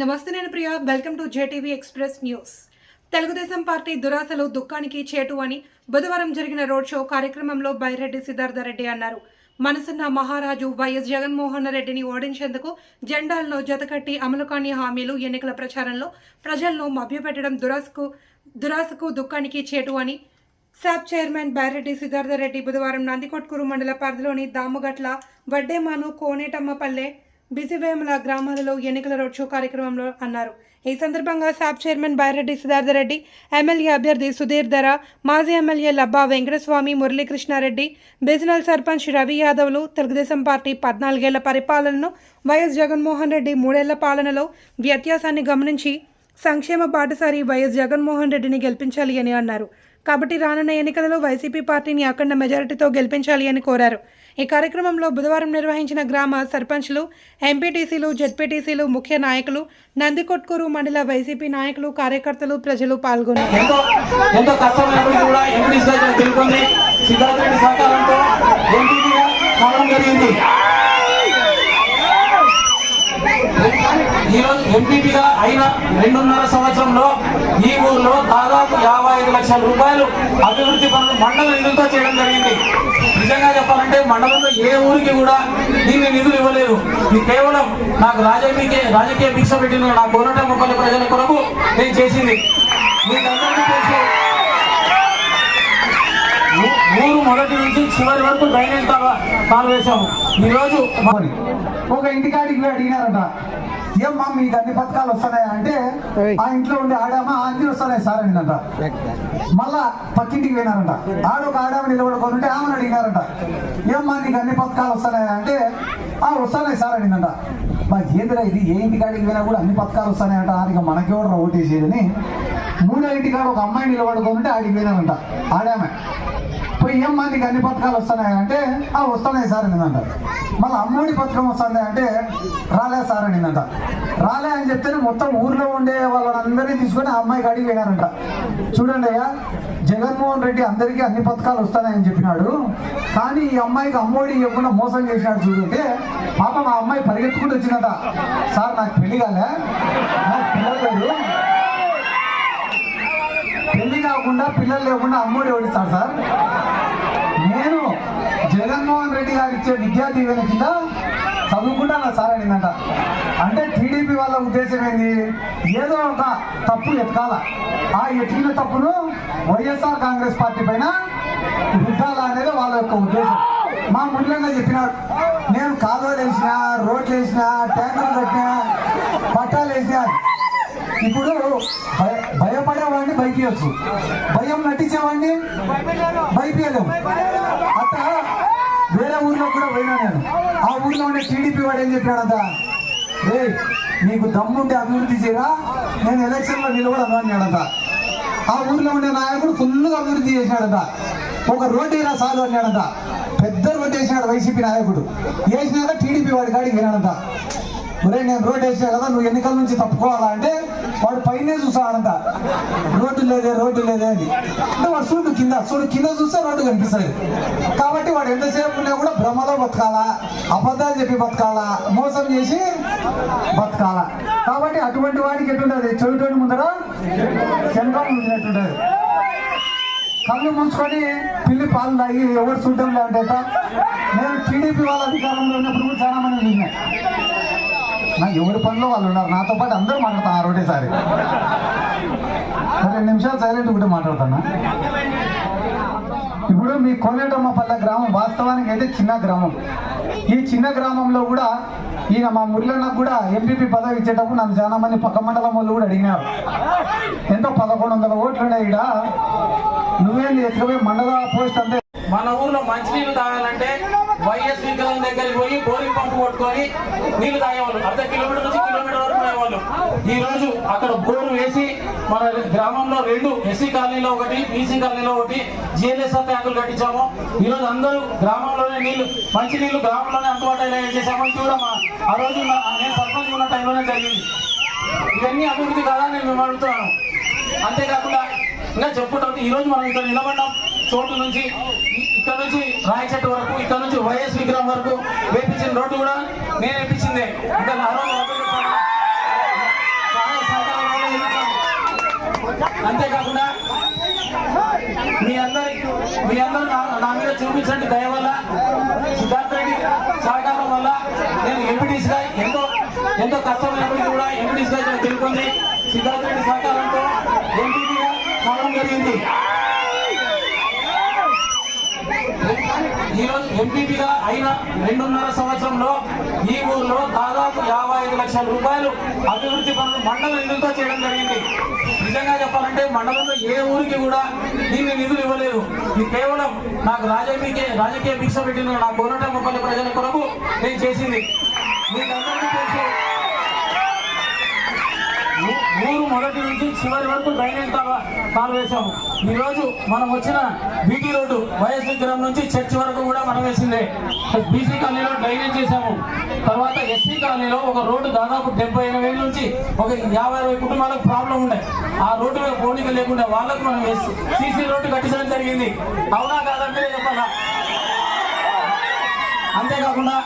నమస్తే నేను Priya. Welcome to JTV express news Telugu Desam party దురాశలు దుఃఖానికి చేటు అని బుధవారం జరిగిన రోడ్ షో కార్యక్రమంలో బైరెడ్డి సిద్ధార్థరెడ్డి అన్నారు. మనసున్న మహారాజు వైఎస్ జగన్మోహన్ రెడ్డిని ఓడించేందుకు జెండాలను జతకట్టి అమలు కాని హామీలు ఎన్నికల ప్రచారంలో ప్రజలను మభ్యపెట్టడం దురాశకు దురాశకు దుఃఖానికి చేటు అని శాప్ చైర్మన్ బైరెడ్డి సిద్ధార్థరెడ్డి బుధవారం నందికొట్కూరు మండల పరిధిలోని దాముగట్ల వడ్డేమాను కోనేటమ్మపల్లె బిసివేముల గ్రామాలలో ఎన్నికల రోడ్ షో కార్యక్రమంలో అన్నారు. ఈ సందర్భంగా SAAP chairman Byreddy Siddhartha Reddy MLA అభ్యర్థి సుధీర్ ధర మాజీ ఎమ్మెల్యే లబ్బా వెంకటస్వామి మురళీకృష్ణారెడ్డి బిజినల్ సర్పంచ్ రవి యాదవ్లు తెలుగుదేశం పార్టీ పద్నాలుగేళ్ళ పరిపాలనను వైఎస్ జగన్మోహన్ రెడ్డి మూడేళ్ళ పాలనలో వ్యత్యాసాన్ని గమనించి సంక్షేమ బాటసారి వైఎస్ జగన్మోహన్ రెడ్డిని గెలిపించాలి అని అన్నారు. కాబట్టి రానున్న ఎన్నికలలో వైసీపీ పార్టీని అఖండ మెజారిటీతో గెలిపించాలి అని కోరారు. ఈ కార్యక్రమంలో బుధవారం నిర్వహించిన గ్రామ సర్పంచ్లు ఎంపీటీసీలు జెడ్పీటీసీలు ముఖ్య నాయకులు నందికొట్కూరు మండల వైసీపీ నాయకులు కార్యకర్తలు ప్రజలు పాల్గొన్నారు ఎంతో ఎంతో కష్టమైనప్పుడు కూడా ఎంపీ స్థాయిలో గెలుపొంది సిద్ధార్థ రెడ్డి సహకారంతో ఎంపీగా కావడం జరిగింది ఈరోజు ఎంపీపీగా అయిన రెండున్నర సంవత్సరంలో ఈ ఊర్లో దాదాపు యాభై ఐదు లక్షల రూపాయలు అభివృద్ధి పనులు మండల నిధులతో చేయడం జరిగింది. నిజంగా చెప్పాలంటే మండలంలో ఏ ఊరికి కూడా దీన్ని నిధులు ఇవ్వలేదు. ఇది కేవలం నాకు రాజకీయ రాజకీయ భిక్ష పెట్టిన నా కోనటమ్మపల్లి ప్రజల కొరకు నేను చేసింది. మీకందరికీ తెలుసు ఊరు మొదటి నుంచి చివరి వరకు డ్రైనేజ్ కాలు వేశాము. ఈరోజు ఒక ఇంటికాడికి అడిగినారట. ఏమ్మా మీకు అన్ని పథకాలు వస్తున్నాయా అంటే ఆ ఇంట్లో ఉండే ఆడామా అన్ని వస్తున్నాయి సార్ అనిందంట. మళ్ళా పక్కింటికి పోయినారంట. ఆడ ఒక ఆడామ నిలబడుకొని ఉంటే ఆమెను అడిగినారంట. ఏమ్మా నీకు అన్ని పథకాలు వస్తున్నాయా అంటే ఆ వస్తున్నాయి సార్ అనిందంట. మా ఏందిరా ఇది ఏ ఇంటికాడికి పోయినా కూడా అన్ని పథకాలు వస్తున్నాయంట. ఇక మనకెవరు ఓటేసేదని మూడో ఇంటికాడ ఒక అమ్మాయి నిలబడుకొని ఉంటే ఆడికి పోయినారంట. ఆడామే. పోయి మందికి అన్ని పథకాలు వస్తున్నాయి అంటే ఆ వస్తున్నాయి సార్ నిన్నంట మళ్ళీ అమ్మఒడి పథకం వస్తుంది అంటే రాలే సార్ నిన్నంట రాలే అని చెప్తేనే మొత్తం ఊర్లో ఉండే వాళ్ళందరినీ తీసుకొని ఆ అమ్మాయికి అడిగి వెళ్ళారంట. చూడండి అయ్యా జగన్మోహన్ రెడ్డి అందరికీ అన్ని పథకాలు వస్తున్నాయని చెప్పినాడు. కానీ ఈ అమ్మాయికి అమ్మఒడి ఇవ్వకుండా మోసం చేసినాడు చూడంటే పాప మా అమ్మాయి పరిగెత్తుకుంటూ వచ్చిందట. సార్ నాకు పెళ్ళి కాలే. నాకు పిల్లలు లేకుండా పిల్లలు లేకుండా అమ్మోడి ఓడిస్తాడు సార్. నేను జగన్మోహన్ రెడ్డి గారు ఇచ్చే విద్యా దీవెన కింద చదువుకుంటాను సార్ అడిగిందంట అంటే టీడీపీ వాళ్ళ ఉద్దేశం ఏంది? ఏదో ఒక తప్పు ఎతకాల. ఆ ఎతికిన తప్పును వైఎస్ఆర్ కాంగ్రెస్ పార్టీ పైన రుద్దాల అనేది వాళ్ళ యొక్క ఉద్దేశం. మా ముఖ్యంగా చెప్పినాడు. నేను కాలువలు వేసిన రోడ్లు వేసిన ట్యాంకులు కట్టినా పట్టాలు వేసినా ఇప్పుడు భయ- భయపడేవాడిని భయపీయచ్చు భయం నటించేవాడిని భయపీయలేము అట్లా వేరే ఊర్లో కూడా పోయినా నేను. ఆ ఊర్లో ఉండే టీడీపీ వాడు ఏం చెప్పాడంట? రే నీకు దమ్ముంటే అభివృద్ధి చేయరా? నేను ఎలక్షన్లో నిలబడను అన్నాడంట. ఆ ఊర్లో ఉండే నాయకుడు ఫుల్గా అభివృద్ధి చేశాడంట. ఒక రోడ్డు వేరా సాలు అన్నాడంట. పెద్ద రోడ్డు వేసినాడు వైసీపీ నాయకుడు. వేసినాక టీడీపీ వాడి కాడికి వినాడంట ఒరే నేను రోడ్డు వేసినా కదా నువ్వు ఎన్నికల నుంచి తప్పుకోవాలా అంటే వాడు పైనే చూసాడంట రోడ్డు లేదే రోడ్డు లేదే అని. అంటే వాడు చూడు కింద చూడు కింద చూస్తే రోడ్డు కనిపిస్తుంది. కాబట్టి వాడు ఎంతసేపు ఉన్నా కూడా భ్రమలో బతకాలా అబద్ధాలు చెప్పి బతకాలా మోసం చేసి బతకాలా. కాబట్టి అటువంటి వాడికి ఎటుండదు చెవిటోని ముందర శనకం ముంచినట్టుంటది కళ్ళు ముంచుకొని పిల్లి పాలు తాగి ఎవరు చూడడం లేదంటే. నేను టీడీపీ వాళ్ళ అధికారంలో ఉన్నప్పుడు కూడా చాలా మంది చూసినా. నా ఎవరి పనిలో వాళ్ళు ఉన్నారు? నాతో పాటు అందరూ మాట్లాడుతున్నారు ఒకటేసారి ఒక రెండు నిమిషాలు సైలెంట్ కూడా మాట్లాడతాను ఇప్పుడు మీ కోనేటమ్మపల్లె గ్రామం వాస్తవానికి అయితే చిన్న గ్రామం. ఈ చిన్న గ్రామంలో కూడా ఈయన మా మురళన్నకు కూడా ఎంపీపీ పదవి ఇచ్చేటప్పుడు నన్ను చాలా మంది పక్క మండలం వాళ్ళు కూడా అడిగినారు. ఎంతో పదకొండు వందల ఓట్లు ఉన్నాయి ఇక్కడ నువ్వేంది ఎత్తుకపోయి మండల పోస్ట్ అంటే మన ఊర్లో మంచినీళ్ళు తాగాలంటే వైఎస్ విగ్రహం దగ్గరికి పోయి బోరింగ్ పంపు కొట్టుకొని నీళ్ళు తాగేవాళ్ళు. అర్ధ కిలోమీటర్ నుంచి కిలోమీటర్ వరకు తాగేవాళ్ళు ఈ రోజు అక్కడ బోరు వేసి మన గ్రామంలో రెండు ఎస్సీ కాలనీలో ఒకటి బీసీ కాలనీలో ఒకటి జిఎల్ఎస్ఆర్ ట్యాంకులు కట్టించాము. ఈ రోజు అందరూ గ్రామంలోనే నీళ్ళు మంచి నీళ్ళు గ్రామంలోనే అందుబాటులో అయ్యేలా చేసాము కూడా ఆ రోజు నేను సర్పంచ్ ఉన్న టైంలోనే జరిగింది. ఇవన్నీ అభివృద్ధి కాదా నేను మేము అడుగుతున్నాను. అంతేకాకుండా ఇంకా చెప్పుకుంటాం ఈ రోజు మనం ఇక్కడ నిలబడ్డాం. చోటు నుంచి ఇక్కడ నుంచి రాయచెట్టు వరకు ఇక్కడ నుంచి వైఎస్ విగ్రహం వరకు వేపించిన రోడ్డు కూడా నేను వేపించిందే. ఇంకా అంతేకాకుండా మీ అందరి మీ అందరూ నా మీద చూపించండి దయ వల్ల సిద్ధార్థ రెడ్డి సహకారం వల్ల. నేను ఎంపీటీసీగా ఎంతో ఎంతో కష్టమైనప్పటికీ కూడా ఎంపీటీసీగా ఇక్కడ సిద్ధార్థ రెడ్డి సహకారంతో ఎంపీటీగా కావడం జరిగింది ఈరోజు ఎంపీపీగా అయిన రెండున్నర సంవత్సరంలో ఈ ఊర్లో దాదాపు యాభై ఐదు లక్షల రూపాయలు అభివృద్ధి పనులు మండల నిధులతో చేయడం జరిగింది. నిజంగా చెప్పాలంటే మండలంలో ఏ ఊరికి కూడా దీన్ని నిధులు ఇవ్వలేదు. ఇది కేవలం నాకు రాజకీయ రాజకీయ భిక్ష పెట్టిన నా కోనటమ్మపల్లి ప్రజల కొరకు నేను చేసింది. మీకందరికీ తెలుసు ఊరు మొదటి నుంచి చివరి వరకు డ్రైనేజ్ కాలు వేశాము. ఈరోజు మనం వచ్చిన బీటీ రోడ్డు వైఎస్ విగ్రహం నుంచి చర్చ్ వరకు కూడా మనం వేసిందే. బీసీ కాలనీలో డ్రైనేజ్ చేశాము. తర్వాత ఎస్సీ కాలనీలో ఒక రోడ్డు దాదాపు డెబ్బై ఎనభై నుంచి ఒక యాభై అరవై కుటుంబాలకు ప్రాబ్లం ఉండే. ఆ రోడ్డు మీద పోనీక లేకుండా వాళ్ళకు మనం సీసీ రోడ్డు కట్టించడం జరిగింది. అవునా కాదంటే చెప్పాలా? అంతేకాకుండా